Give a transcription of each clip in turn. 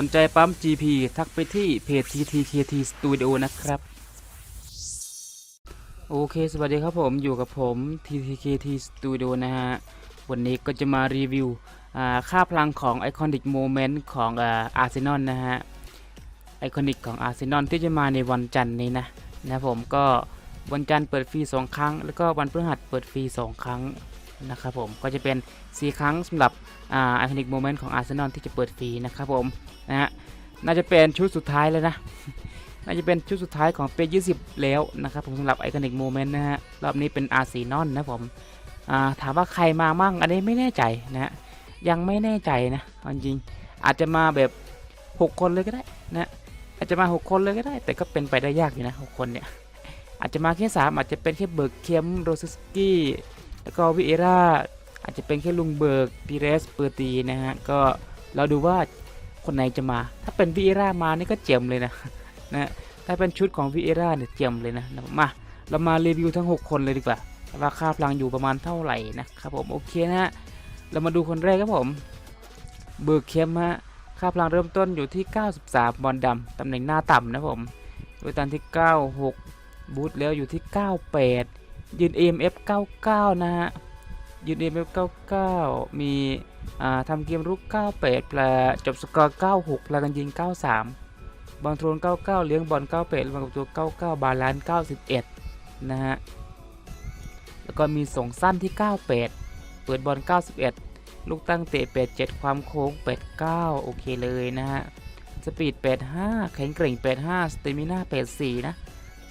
สนใจปั๊ม GP ทักไปที่เพจ TTKT Studio นะครับ โอเคสวัสดีครับผมอยู่กับผม TTKT Studio นะฮะ วันนี้ก็จะมารีวิวค่าพลังของ Iconic Moment ของอาร์เซนอลนะฮะ ไอคอนิกของอาร์เซนอลที่จะมาในวันจันทร์นี้นะนะผมก็วันจันทร์เปิดฟรี 2 ครั้ง แล้วก็วันพฤหัสเปิดฟรี 2 ครั้ง นะครับผมก็จะเป็น 4 ครั้งสำหรับไอคอนิกโมเมนต์ของอาร์เซนอลที่จะเปิดฟรีนะครับผมนะฮะน่าจะเป็นชุดสุดท้ายแล้วนะน่าจะเป็นชุดสุดท้ายของเป20 แล้วนะครับผมสำหรับไอคอนิกโมเมนต์นะฮะรอบนี้เป็นอาร์เซนอลนะผมาถามว่าใครมามั่งอันนี้ไม่แน่ใจนะฮะยังไม่แน่ใจนะจริงอาจจะมาแบบ 6 คนเลยก็ได้นะอาจจะมา 6 คนเลยก็ได้ แต่ก็เป็นไปได้ยากอยู่นะ 6 คนเนี่ยอาจจะมาแค่3อาจจะเป็นแค่เบิร์กเคมโรซิสกี้ แล้วก็วิเอราอาจจะเป็นแค่ลุงเบิร์กปีเรสเปอร์ตีนะฮะก็เราดูว่าคนไหนจะมา ถ้าเป็นวิเอรามานี่ก็เจียมเลยนะนะถ้าเป็นชุดของวิเอราเนี่ยเจียมเลยนะนะมาเรามารีวิวทั้ง 6 คนเลยดีกว่าว่าค่าพลังอยู่ประมาณเท่าไหร่นะครับผมโอเคนะฮะเรามาดูคนแรกครับผมเบิร์กเคมฮะค่าพลังเริ่มต้นอยู่ที่ 93 บอลดำตำแหน่งหน้าต่ำนะผมโดยตันที่ 96 บูทแล้วอยู่ที่ 98 ยืน AMF 99 นะฮะ ยืน AMF 99 มีอ่าทำเกมรุก 98 แปลจบสกอร์ 96พลกันยิง 93 บอลโทรน99 เลี้ยงบอล 98รวมกับตัว 99 บาลานซ์91 นะฮะ แล้วก็มีส่งสั้นที่ 98 เปิดบอล 91 ลูกตั้งเตะ 87 ความโค้ง 89 โอเคเลยนะฮะ สปีด 85 แข็งเกร่ง 85 สเตมิน่า 84 นะ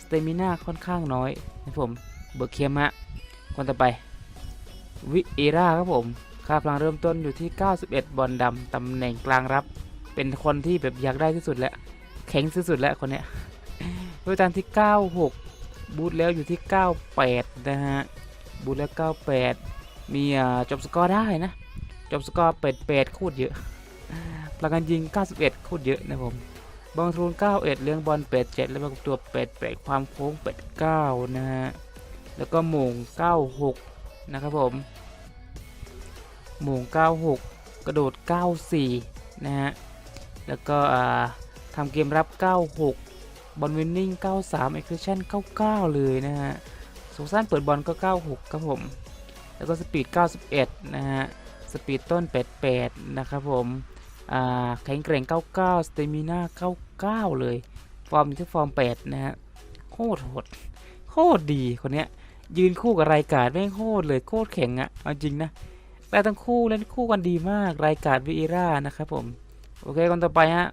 สเตมิน่าค่อนข้างน้อยนะผม เบอร์เคมฮะ คนต่อไป วิเอราครับผม ค่าพลังเริ่มต้นอยู่ที่ 91 บอลดำตำแหน่งกลางรับ เป็นคนที่แบบอยากได้ที่สุดแล้ว แข็งที่สุดแล้วคนเนี้ยด้วยการที่ 96 บูทแล้วอยู่ที่ 98 นะฮะ บูทแล้ว 98 มีจบสกอร์ได้นะ จบสกอร์เป็ดเป็ดคตรเยอะพลังการยิง 91คตรเยอะนะผมบอลทูน91 เลี้ยงบอลเป็ด7แล้วมากับตัวเป็ดเป็ดความโค้งเป็ด9นะฮะ แล้วก็หม่ง96 นะครับผมหม่ง96 กระโดด 94 นะฮะ แล้วก็ทำเกมรับ 96 บอลวินนิ่ง 93 เอ็กซ์ชั่น 99 เลยนะฮะสงสั้นเปิดบอลก็ 96 ครับผม แล้วก็สปีด 91 นะฮะ สปีดต้น 88 นะครับผมแข็งแกร่ง 99 สเตมิน่า 99 เลย ฟอร์มที่ฟอร์ม 8 นะฮะ โคตรโหด โคตรดีคนเนี้ย ยืนคู่กับรายการแม่งโคตรเลยโคตรแข็งอะเอาจริงนะแต่ทั้งคู่เล่นคู่กันดีมากรายการวิเอรานะครับผม โอเคคนต่อไปฮะ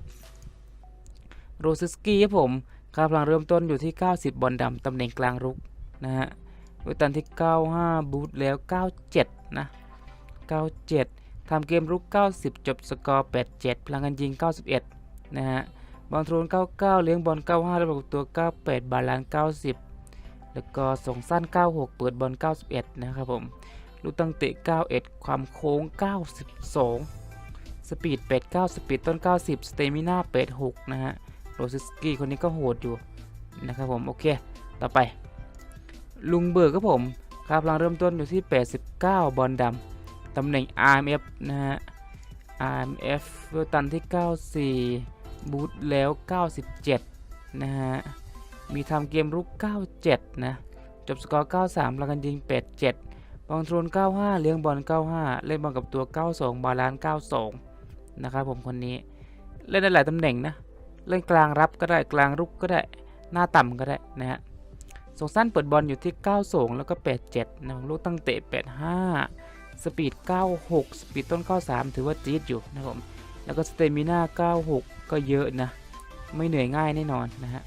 โรซิสกี้ครับผมค่าพลังเริ่มต้นอยู่ที่ 90 บอลดำตำแหน่งกลางรุกนะฮะด้วตันที่ 95 บูทแล้ว 97 นะ 97ทำเกมรุก 90 จบสกอร์ 87 พลังกันยิง 91 นะฮะบอลโทรน99 เลี้ยงบอล 95แล้วประกบตัว 98 บาลาน 90 แล้วก็ส่งสั้น 96 เปิดบอล 91 นะครับผม ลูกตั้งเตะ 91 ความโค้ง 92 สปีด 89 สปีดต้น 90 สเตมิน่า 86 นะฮะ โรซิสกี้คนนี้ก็โหดอยู่นะครับผม โอเค ต่อไป ลุงเบิร์กครับผมค่าพลังเริ่มต้นอยู่ที่ 89 บอลดำ ตำแหน่ง RMF นะฮะ RMF เวลตันที่ 94 บูทแล้ว 97 นะฮะ มีทำเกมรุก 97 นะ จบสกอร์ 93แล้วกันยิง 87บอลทรน95 เลี้ยงบอล 95 เล่นบอลกับตัว 92 บาลาน92 นะครับผมคนนี้ เล่นได้หลายตำแหน่งนะ เล่นกลางรับก็ได้ กลางรุกก็ได้ หน้าต่ำก็ได้นะฮะส่งสั้นเปิดบอลอยู่ที่ 92 แล้วก็ 87 นะลูกตั้งเตะ 85 สปีด 96 สปีดต้น 93 ถือว่าจี๊ดอยู่นะครับผม แล้วก็สเตมิน่า 96 ก็เยอะนะ ไม่เหนื่อยง่ายแน่นอนนะฮะ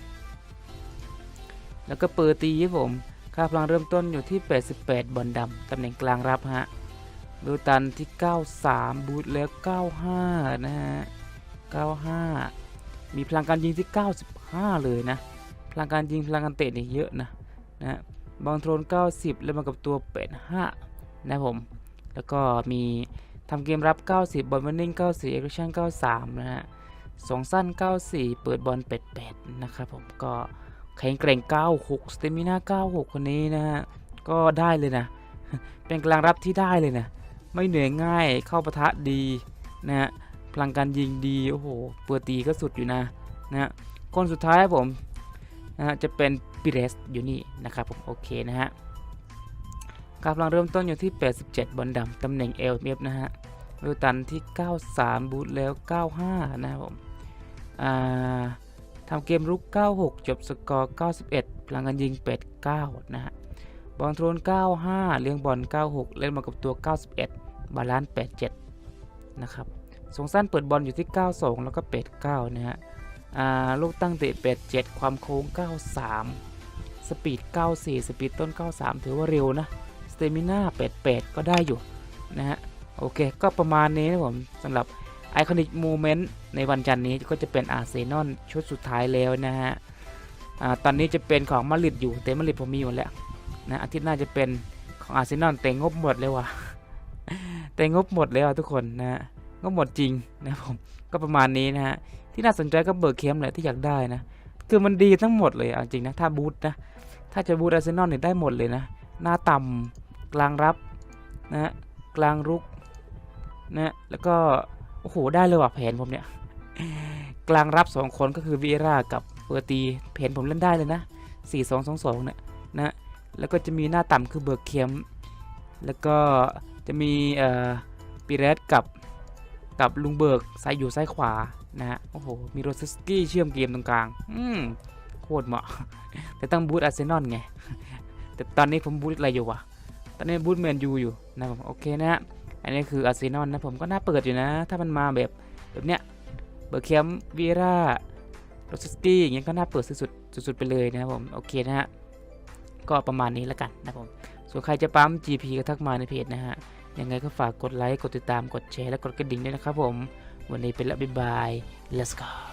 แล้วก็เปิดตีครับผม ค่าพลังเริ่มต้นอยู่ที่ 88 บอลดำตำแหน่งกลางรับฮะดูตันที่ 93 บูทแล้ว 95 นะฮะ 95 มีพลังการยิงที่ 95 เลยนะ พลังการยิงพลังการเตะนี่เยอะนะนะฮะบอลโทรน90 แล้วมากับตัวเป็ด5นะผม แล้วก็มีทำเกมรับ 90 บอลวันนิ่ง 94เอ็กซ์ชั่น 93 นะฮะสองสั้น 94 เปิดบอลเป็ด8นะครับผมก็ แข็งแกร่ง 96 สเตมิน่า 96 คนนี้นะฮะ ก็ได้เลยนะ เป็นกลางรับที่ได้เลยนะ ไม่เหนื่อยง่าย เข้าปะทะดีนะฮะ พลังการยิงดี โอ้โห เปือตีก็สุดอยู่นะนะฮะคนสุดท้ายผมนะฮะจะเป็นปิเรสอยู่นี่นะครับผม โอเคนะฮะกำลังเริ่มต้นอยู่ที่ 87 บอลดำตำแหน่ง LMF นะฮะวิวตันที่ 93 บูทแล้ว 95 นะครับผม อ่า ทำเกมรุก 96 จบสกอร์ 91 พลังการยิง89นะฮะ บอลโทรน 95 เลี้ยงบอล 96 เล่นมากับตัว 91 บาลานซ์ 87 นะครับสงสั้นเปิดบอลอยู่ที่ 92 แล้วก็ 89 นะฮะอ่าลูกตั้งเตะ 87 ความโค้ง 93 สปีด 94 สปีดต้น 93 ถือว่าเร็วนะ สเตมิน่า 88 ก็ได้อยู่นะฮะ โอเค ก็ประมาณนี้นะผมสำหรับ ไอคอนิกโมเมนต์ในวันจันทร์นี้ก็จะเป็นอาร์เซนอลชุดสุดท้ายแล้วนะฮะอ่าตอนนี้จะเป็นของมาริดอยู่แต่มาริดผมมีอยู่แล้วนะอาทิตย์หน้าจะเป็นของอาร์เซนอลแต่งบหมดเลยว่ะแต่งบหมดแล้วทุกคนนะฮะงบหมดจริงนะผมก็ประมาณนี้นะฮะที่น่าสนใจก็เบิร์เคมแหละที่อยากได้นะคือมันดีทั้งหมดเลยเจริงนะถ้าบูทนะถ้าจะบูทอาร์เซนอลเนี่ยได้หมดเลยนะหน้าต่ำกลางรับนะฮะกลางรุกนะแล้วก็ โอ้โห ได้เลยว่ะแผนผมเนี่ย กลางรับ2คนก็คือวีรากับเปอร์ตีแผนผมเล่นได้เลยนะ4 2 2 2เนี่ยนะแล้วก็จะมีหน้าต่ำคือเบิร์กเคียม แล้วก็จะมีเอ่อปีเรสกับกับลุงเบิร์กซ้ายอยู่ซ้ายขวานะฮะโอ้โห มีโรสสกี้เชื่อมเกมตรงกลาง อืมโคตรเหมาะ แต่ต้องบูทอาร์เซนอลไง แต่ตอนนี้ผมบูทอะไรอยู่วะ ตอนนี้บูทแมนยูอยู่นะผมโอเคนะฮะ อันนี้คืออาร์เซนอลนะผมก็น่าเปิดอยู่นะ ถ้ามันมาแบบแบบเนี้ยเบอร์เคมวีราโรสตี้อย่างเงี้ยก็น่าเปิดสุดๆสุดๆไปเลยนะครับผมโอเคนะฮะก็ประมาณนี้แล้วกันนะผมส่วนใครจะปั๊ม GP ก็ทักมาในเพจนะฮะยังไงก็ฝากกดไลค์กดติดตามกดแชร์และกดกระดิ่งด้วยนะครับผมวันนี้เป็นละบ๊ายบาย let's go